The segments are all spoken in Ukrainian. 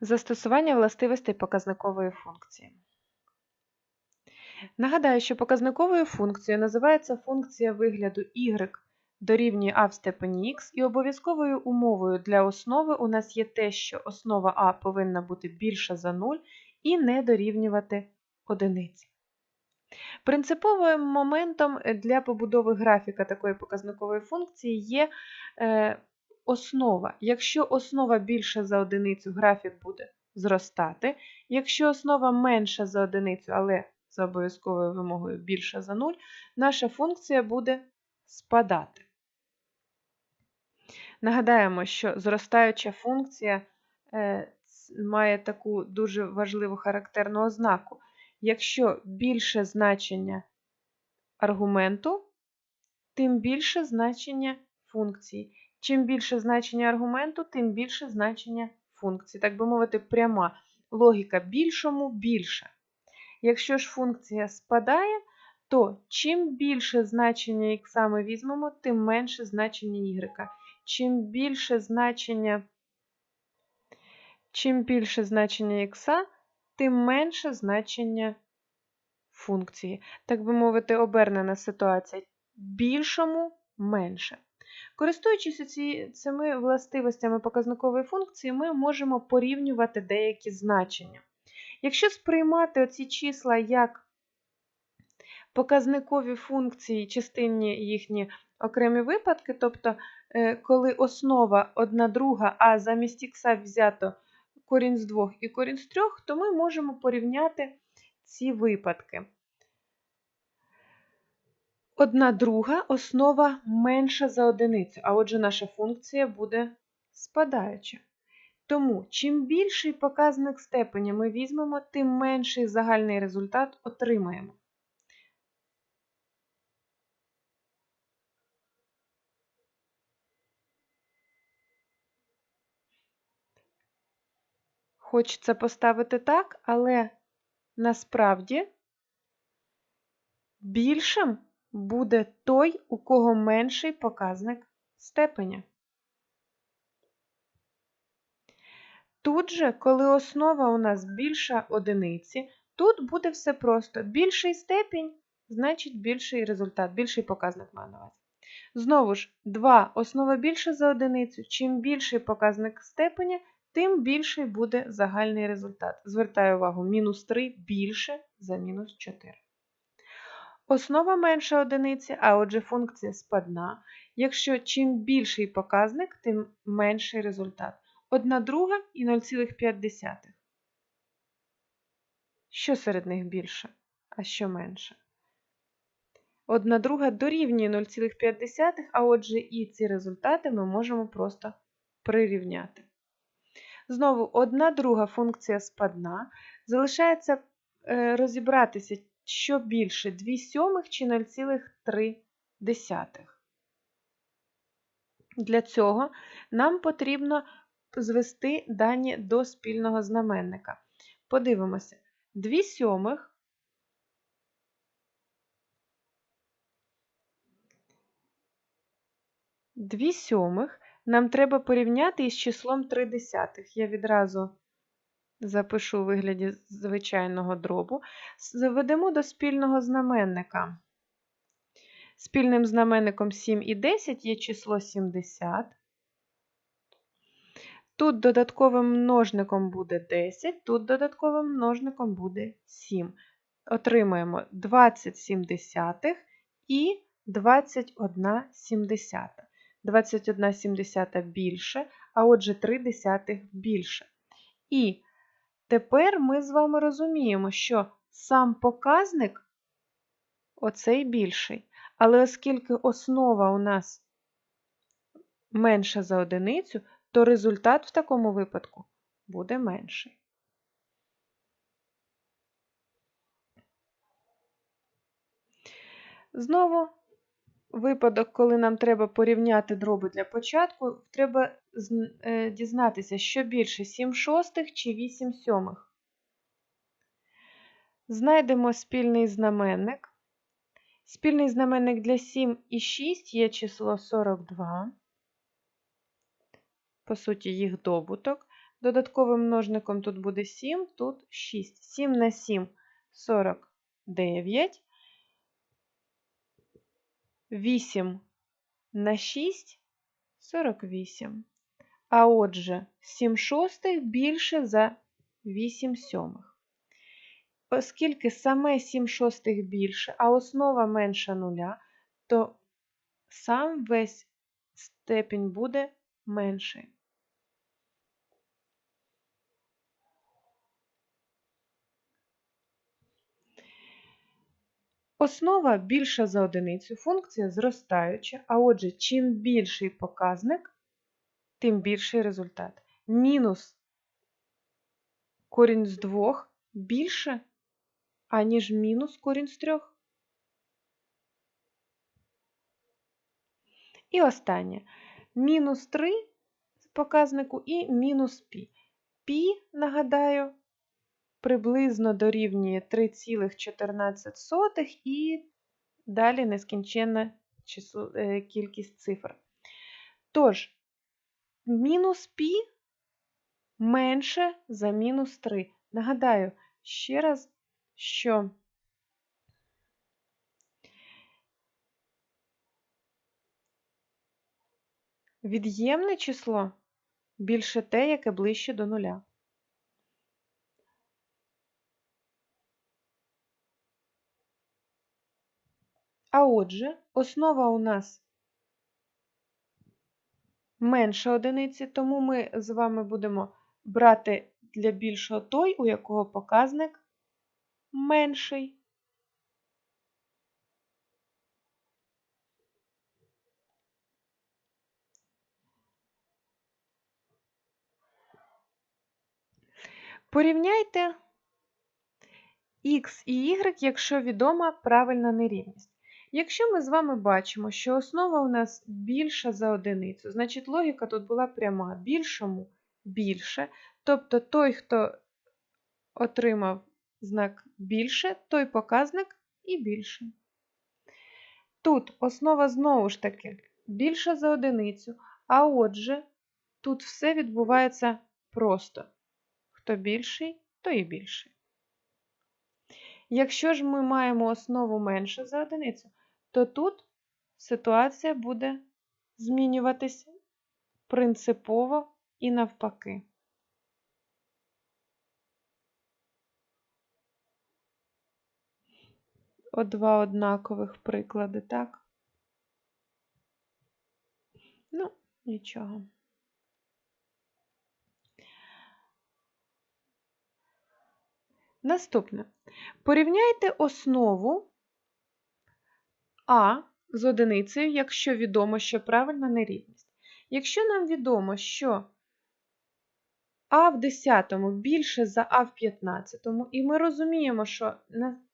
Застосування властивостей показникової функції. Нагадаю, що показниковою функцією називається функція вигляду y дорівнює а в степені х, і обов'язковою умовою для основи у нас є те, що основа а повинна бути більша за 0 і не дорівнювати одиниці. Принциповим моментом для побудови графіка такої показникової функції є е, основа. Якщо основа більша за одиницю, графік буде зростати. Якщо основа менша за одиницю, але за обов'язковою вимогою більша за 0, наша функція буде спадати. Нагадаємо, що зростаюча функція е, має таку дуже важливу характерну ознаку. Якщо більше значення аргументу, тим більше значення функції. Чим більше значення аргументу, тим більше значення функції. Так би мовити, пряма логіка більшому більше. Якщо ж функція спадає, то чим більше значення х ми візьмемо, тим менше значення y. Чим більше значення чим більше значення х, тим менше значення функції. Так би мовити, обернена ситуація. Більшому менше. Користуючись цими властивостями показникової функції, ми можемо порівнювати деякі значення. Якщо сприймати оці числа як показникові функції, частинні їхні окремі випадки, тобто, е, коли основа одна друга, а замість х взято корінь з двох і корінь з трьох, то ми можемо порівняти ці випадки. Одна друга основа менша за одиницю, а отже, наша функція буде спадаюча. Тому, чим більший показник степеня ми візьмемо, тим менший загальний результат отримаємо. Хочеться поставити так, але насправді більшим буде той, у кого менший показник степеня. Тут же, коли основа у нас більша одиниці, тут буде все просто. Більший степінь, значить більший результат, більший показник увазі. Знову ж, 2 основа більша за одиницю. Чим більший показник степеня, тим більший буде загальний результат. Звертаю увагу, мінус 3 більше за мінус 4. Основа менша одиниці, а отже, функція спадна. Якщо чим більший показник, тим менший результат. 1 друга і 0,5. Що серед них більше, а що менше? 1 друга дорівнює 0,5, а отже, і ці результати ми можемо просто прирівняти. Знову, одна друга функція спадна. Залишається е, розібратися, що більше 2 сьомих чи 0,3. Для цього нам потрібно звести дані до спільного знаменника. Подивимося, 2 сьомих Дві сьомих нам треба порівняти із числом 3 десятих. Я відразу запишу у вигляді звичайного дробу. Заведемо до спільного знаменника. Спільним знаменником 7 і 10 є число 70. Тут додатковим множником буде 10, тут додатковим множником буде 7. Отримаємо 20 сімдесятих і 21 сімдесята. 21 сімдесята більше, а отже 3 десятих більше. І тепер ми з вами розуміємо, що сам показник оцей більший. Але оскільки основа у нас менша за одиницю, то результат в такому випадку буде менший. Знову випадок, коли нам треба порівняти дроби для початку, треба е, дізнатися, що більше 7 шостих чи 8 сьомих. Знайдемо спільний знаменник. Спільний знаменник для 7 і 6 є число 42 по суті, їх добуток. Додатковим множником тут буде 7, тут 6. 7 на 7 49. 8 на 6 48. А отже, 7 шостих більше за 8 сьомих. Оскільки саме 7 шостих більше, а основа менша нуля, то сам весь степінь буде менший. Основа більша за одиницю, функція зростаюча, а отже, чим більший показник, тим більший результат. Мінус корінь з двох більше, аніж мінус корінь з трьох. І останнє. Мінус 3 показнику і мінус пі. Пі, нагадаю, приблизно дорівнює 3,14 і далі нескінченна е, кількість цифр. Тож, мінус пі менше за мінус 3. Нагадаю ще раз, що від'ємне число більше те, яке ближче до нуля. А отже, основа у нас менша одиниці, тому ми з вами будемо брати для більшого той, у якого показник менший. Порівняйте х і y, якщо відома правильна нерівність. Якщо ми з вами бачимо, що основа у нас більша за одиницю, значить логіка тут була пряма, більшому більше. Тобто той, хто отримав знак більше, той показник і більше. Тут основа знову ж таки більша за одиницю, а отже, тут все відбувається просто. Хто більший, то і більший. Якщо ж ми маємо основу менше за одиницю, то тут ситуація буде змінюватися принципово і навпаки. О два однакових приклади, так? Ну, нічого. Наступне. Порівняйте основу А з одиницею, якщо відомо, що правильна нерівність. Якщо нам відомо, що А в 10 більше за А в 15, і ми розуміємо, що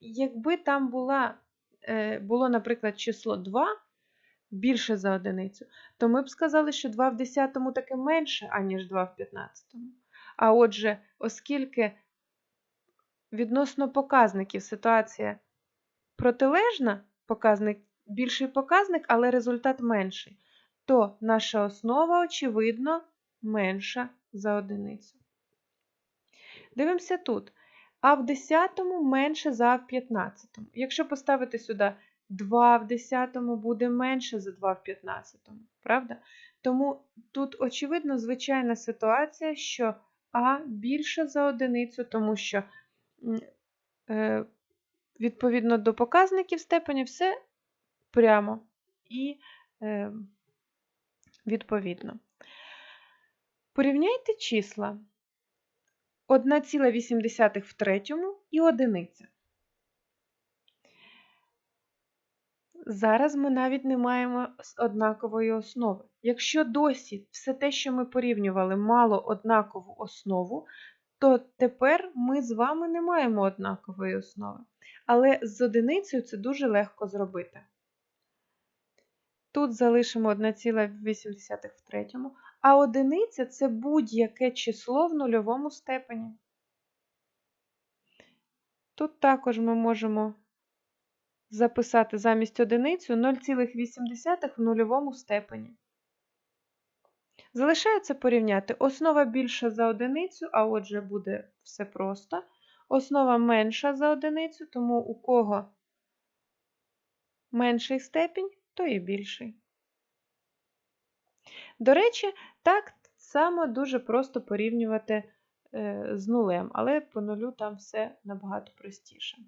якби там була, е, було, наприклад, число 2 більше за одиницю, то ми б сказали, що 2 в 10 таки менше, аніж 2 в 15. А отже, оскільки відносно показників ситуація протилежна, показник, більший показник, але результат менший, то наша основа, очевидно, менша за одиницю. Дивимося тут. А в 10 менше за в 15. Якщо поставити сюди 2 в 10 буде менше за 2 в 15, правда? Тому тут, очевидно, звичайна ситуація, що А більше за одиницю, тому що Е, відповідно до показників степені все прямо і е, відповідно. Порівняйте числа 1,8 в третьому і одиниця. Зараз ми навіть не маємо однакової основи. Якщо досі все те, що ми порівнювали, мало однакову основу, то тепер ми з вами не маємо однакової основи. Але з одиницею це дуже легко зробити. Тут залишимо 1,8 в третьому, а одиниця це будь-яке число в нульовому степені. Тут також ми можемо записати замість одиницю 0,8 в нульовому степені. Залишається порівняти основа більша за одиницю, а отже буде все просто. Основа менша за одиницю, тому у кого менший степінь, то і більший. До речі, так само дуже просто порівнювати е, з нулем, але по нулю там все набагато простіше.